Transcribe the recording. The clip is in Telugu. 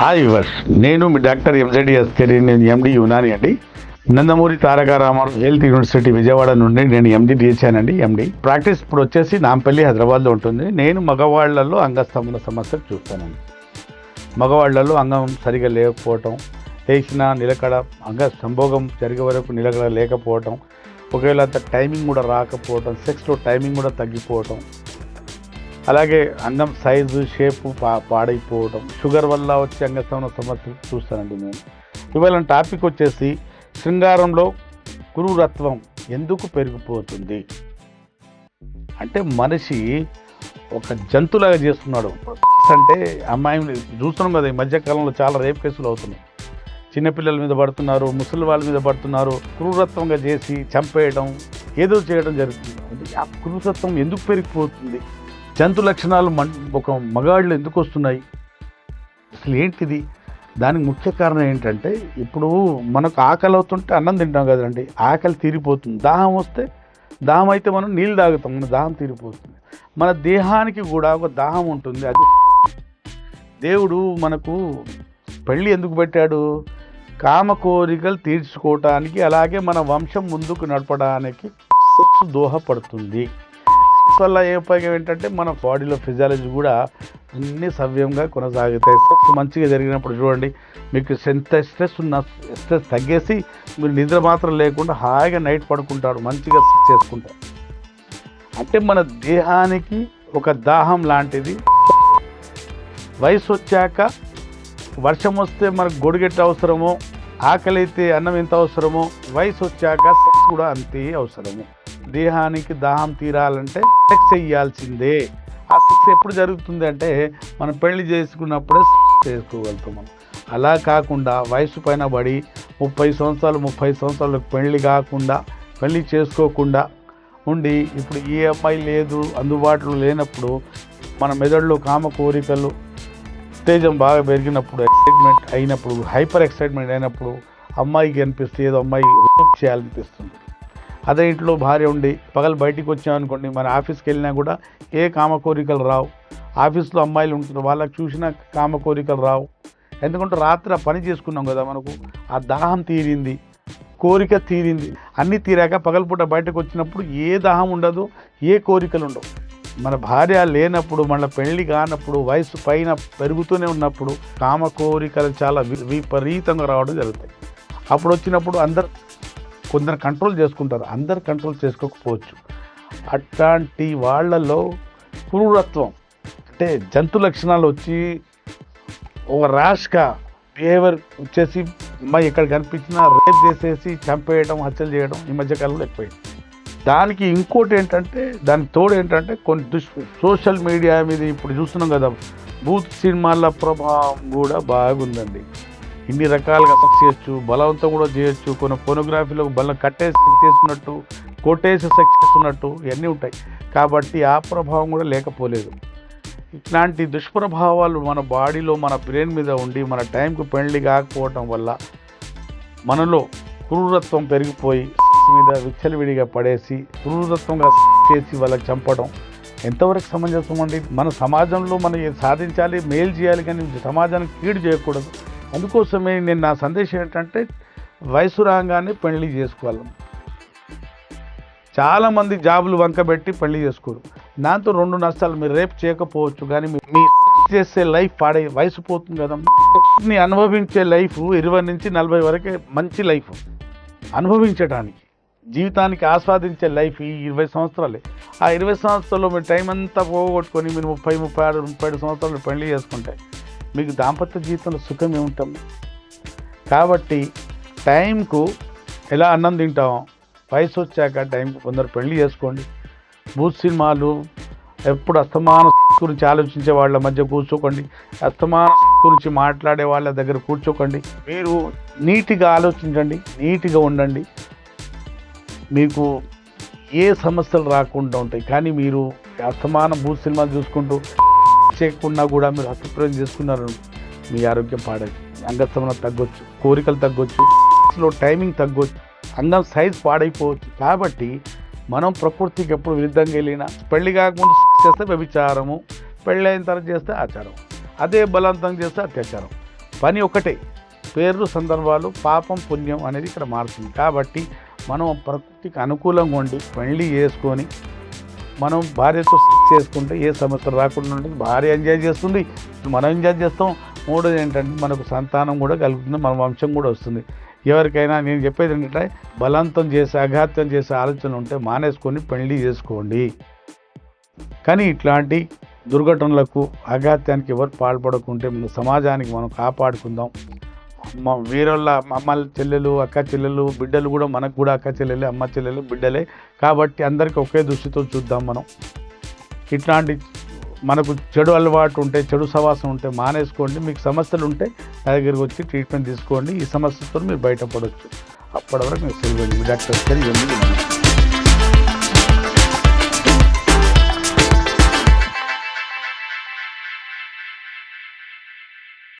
హాయ్ వర్స్ నేను మీ డాక్టర్ ఎంజెడిఎస్ అస్కరి నేను ఎండి యునాని అండి. నందమూరి తారక రామారావు హెల్త్ యూనివర్సిటీ విజయవాడ నుండి నేను ఎండి చేశానండి ఎండి. ప్రాక్టీస్ ఇప్పుడు వచ్చేసి నాంపల్లి హైదరాబాద్లో ఉంటుంది. నేను మగవాళ్ళలో అంగస్తంభన సమస్యలు చూస్తానండి. మగవాళ్ళలో అంగం సరిగా లేకపోవటం లేచిన నిలకడ అంగ సంభోగం జరిగే వరకు నిలకడ లేకపోవటం ఒకవేళ అంత టైమింగ్ కూడా రాకపోవటం సెక్స్లో టైమింగ్ కూడా తగ్గిపోవటం అలాగే అంగం సైజు షేపు పా పాడైపోవడం షుగర్ వల్ల వచ్చే అంగస్తంభన సమస్యలు చూస్తానండి నేను. ఇవాళ టాపిక్ వచ్చేసి శృంగారంలో కురురత్వం ఎందుకు పెరిగిపోతుంది? అంటే మనిషి ఒక జంతువులాగా చేస్తున్నాడు. అంటే అమ్మాయిని చూస్తున్నాం కదా ఈ మధ్యకాలంలో చాలా రేప్ కేసులు అవుతున్నాయి. చిన్నపిల్లల మీద పడుతున్నారు ముసలి వాళ్ళ మీద పడుతున్నారు క్రూరత్వంగా చేసి చంపేయడం ఏదో చేయడం జరుగుతుంది. ఆ క్రూరత్వం ఎందుకు పెరిగిపోతుంది? జంతు లక్షణాలు మన్ ఒక మగాళ్ళు ఎందుకు వస్తున్నాయి? అసలు ఏంటిది? దానికి ముఖ్య కారణం ఏంటంటే ఇప్పుడు మనకు ఆకలి అవుతుంటే అన్నం తింటాం కదండి. ఆకలి తీరిపోతుంది. దాహం వస్తే దాహం అయితే మనం నీళ్ళు తాగుతాం. మన దాహం తీరిపోతుంది. మన దేహానికి కూడా ఒక దాహం ఉంటుంది. అది దేవుడు మనకు పెళ్ళి ఎందుకు పెట్టాడు? కామ కోరికలు తీర్చుకోవటానికి అలాగే మన వంశం ముందుకు నడపడానికి సెక్స్ దోహపడుతుంది. వల్ల ఏ ఉపయోగం ఏంటంటే మన బాడీలో ఫిజియాలజీ కూడా అన్నీ సవ్యంగా కొనసాగుతాయి. సెక్స్ మంచిగా జరిగినప్పుడు చూడండి మీకు ఎంత స్ట్రెస్ ఉన్న స్ట్రెస్ తగ్గేసి మీరు నిద్ర మాత్రం లేకుండా హాయిగా నైట్ పడుకుంటారు మంచిగా సెక్స్ చేసుకుంటారు. అంటే మన దేహానికి ఒక దాహం లాంటిది. వయసు వచ్చాక వర్షం వస్తే మనకు గొడుగెట్ట అవసరమో ఆకలి అయితే అన్నం ఎంత అవసరమో వయసు వచ్చాక సెక్స్ కూడా అంతే అవసరము. దేహానికి దాహం తీరాలంటే సెక్స్ చేయాల్సిందే ఆ సెక్స్ ఎప్పుడు జరుగుతుంది అంటే మనం పెళ్ళి చేసుకున్నప్పుడే సెక్స్ చేసుకోగలుగుతాం మనం. అలా కాకుండా వయసు పైన పడి ముప్పై సంవత్సరాలు ముప్పై సంవత్సరాలకు పెళ్ళి కాకుండా పెళ్ళి చేసుకోకుండా ఉండి ఇప్పుడు ఏ అమ్మాయి లేదు అందుబాటులో లేనప్పుడు మన మెదడులో కామ కోరికలు ఉత్తేజం బాగా పెరిగినప్పుడు ఎక్సైట్మెంట్ అయినప్పుడు హైపర్ ఎక్సైట్మెంట్ అయినప్పుడు అమ్మాయికి అనిపిస్తే ఏదో అమ్మాయి చేయాలనిపిస్తుంది. అదే ఇంట్లో భార్య ఉండి పగలు బయటికి వచ్చామనుకోండి మన ఆఫీస్కి వెళ్ళినా కూడా ఏ కామ కోరికలు రావు. ఆఫీస్లో అమ్మాయిలు ఉంటారు వాళ్ళకి చూసినా కామ కోరికలు రావు. ఎందుకంటే రాత్రి పని చేసుకున్నాం కదా మనకు ఆ దాహం తీరింది కోరిక తీరింది అన్నీ తీరాక పగలపూట బయటకు వచ్చినప్పుడు ఏ దాహం ఉండదు ఏ కోరికలు ఉండవు. మన భార్య లేనప్పుడు మన పెళ్ళి కానప్పుడు వయసు పైన పెరుగుతూనే ఉన్నప్పుడు కామ కోరికలు చాలా విపరీతంగా రావడం జరుగుతాయి. అప్పుడు వచ్చినప్పుడు అందరు కొందరు కంట్రోల్ చేసుకుంటారు. అందరు కంట్రోల్ చేసుకోకపోవచ్చు. అట్లాంటి వాళ్ళలో క్రూరత్వం అంటే జంతు లక్షణాలు వచ్చి ఒక ర్యాష్గా బిహేవియర్ వచ్చేసి మా ఎక్కడ కనిపించినా రేప్ చేసేసి చంపేయడం హత్యలు చేయడం ఈ మధ్యకాలంలో ఎక్కువైంది. దానికి ఇంకోటి ఏంటంటే దానికి తోడు ఏంటంటే కొన్ని దుష్ సోషల్ మీడియా మీద ఇప్పుడు చూస్తున్నాం కదా బూత్ సినిమాల ప్రభావం కూడా బాగుందండి. ఇన్ని రకాలుగా సెక్స్ చేయొచ్చు బలవంతం కూడా చేయొచ్చు కొన్ని ఫోనోగ్రఫీలో బలం కట్టేసి సెక్స్ చేస్తున్నట్టు కొట్టేసి సెక్స్ చేస్తున్నట్టు ఇవన్నీ ఉంటాయి. కాబట్టి ఆ ప్రభావం కూడా లేకపోలేదు. ఇట్లాంటి దుష్ప్రభావాలు మన బాడీలో మన బ్రెయిన్ మీద ఉండి మన టైంకు పెళ్ళి కాకపోవటం వల్ల మనలో క్రూరత్వం పెరిగిపోయి మీద విచ్చలవిడిగా పడేసి క్రూరత్వంగా చేసి వాళ్ళకి చంపడం ఎంతవరకు సమంజసం అండి మన సమాజంలో మనం సాధించాలి మేలు చేయాలి కానీ సమాజానికి కీడు చేయకూడదు. అందుకోసమే నేను నా సందేశం ఏంటంటే వయసు రాగానే పెళ్ళి చేసుకోవాలి. చాలామంది జాబులు వంకబెట్టి పెళ్ళి చేసుకోరు. దాంతో రెండు నష్టాలు మీరు రేపు చేయకపోవచ్చు కానీ మీ మీ చేసే లైఫ్ పాడే వయసు పోతుంది కదా. ని అనుభవించే లైఫ్ ఇరవై నుంచి నలభై వరకే మంచి లైఫ్. అనుభవించడానికి జీవితానికి ఆస్వాదించే లైఫ్ ఈ ఇరవై సంవత్సరాలే. ఆ ఇరవై సంవత్సరాల్లో మీరు టైం అంతా పోగొట్టుకొని మీరు ముప్పై ముప్పై ఆరు ముప్పై ఏడు సంవత్సరాలు పెళ్ళి చేసుకుంటే మీకు దాంపత్య జీవితంలో సుఖం ఏముంటాం కాబట్టి టైంకు ఎలా అన్నం తింటామో వయసు వచ్చాక టైంకి కొందరు పెళ్ళి చేసుకోండి. బూత్ సినిమాలు ఎప్పుడు అస్తమాన గురించి ఆలోచించే వాళ్ళ మధ్య కూర్చోకండి. అస్తమాన గురించి మాట్లాడే వాళ్ళ దగ్గర కూర్చోకండి. మీరు నీట్గా ఆలోచించండి నీట్గా ఉండండి. మీకు ఏ సమస్యలు రాకుండా ఉంటాయి. కానీ మీరు అస్తమానం భూ సినిమాలు చూసుకుంటూ చేయకుండా కూడా మీరు హస్తప్రయోగం చేసుకున్నారు మీ ఆరోగ్యం పాడదు. అంగస్తమనం తగ్గొచ్చు కోరికలు తగ్గొచ్చు లో టైమింగ్ తగ్గొచ్చు అంగం సైజ్ పాడైపోవచ్చు. కాబట్టి మనం ప్రకృతికి ఎప్పుడు విరుద్ధంగా వెళ్ళినా పెళ్ళి కాకముందు చేస్తే వ్యభిచారము పెళ్ళి అయిన తర్వాత చేస్తే ఆచారం. అదే బలవంతం చేస్తే అత్యాచారం. పని ఒకటే పేర్లు సందర్భాలు పాపం పుణ్యం అనేది ఇక్కడ మారుతుంది. కాబట్టి మనం ప్రకృతికి అనుకూలంగా ఉండి పెళ్ళి చేసుకొని మనం భార్యతో చేసుకుంటే ఏ సమస్య రాకుండా ఉంటుంది. భార్య ఎంజాయ్ చేస్తుంది. మనం ఎంజాయ్ చేస్తాం. మూడోది ఏంటంటే మనకు సంతానం కూడా కలుగుతుంది. మన వంశం కూడా వస్తుంది. ఎవరికైనా నేను చెప్పేది ఏంటంటే బలవంతం చేసి అఘాత్యం చేసే ఆలోచన ఉంటే మానేసుకొని పెళ్ళి చేసుకోండి. కానీ ఇట్లాంటి దుర్ఘటనలకు అఘాత్యానికి ఎవరు పాల్పడకుంటే మన సమాజానికి మనం కాపాడుకుందాం. వీరళ్ళ అమ్మల చెల్లెలు అక్క చెల్లెలు బిడ్డలు కూడా మనకు కూడా అక్క చెల్లెలు అమ్మ చెల్లెలు బిడ్డలే. కాబట్టి అందరికీ ఒకే దృష్టితో చూద్దాం మనం. ఇట్లాంటి మనకు చెడు అలవాటు ఉంటే చెడు సవాసం ఉంటే మానేసుకోండి. మీకు సమస్యలు ఉంటే నా దగ్గరికి వచ్చి ట్రీట్మెంట్ తీసుకోండి. ఈ సమస్యతో మీరు బయటపడవచ్చు అప్పటివరకు మీరు సెలవు డాక్టర్ గారు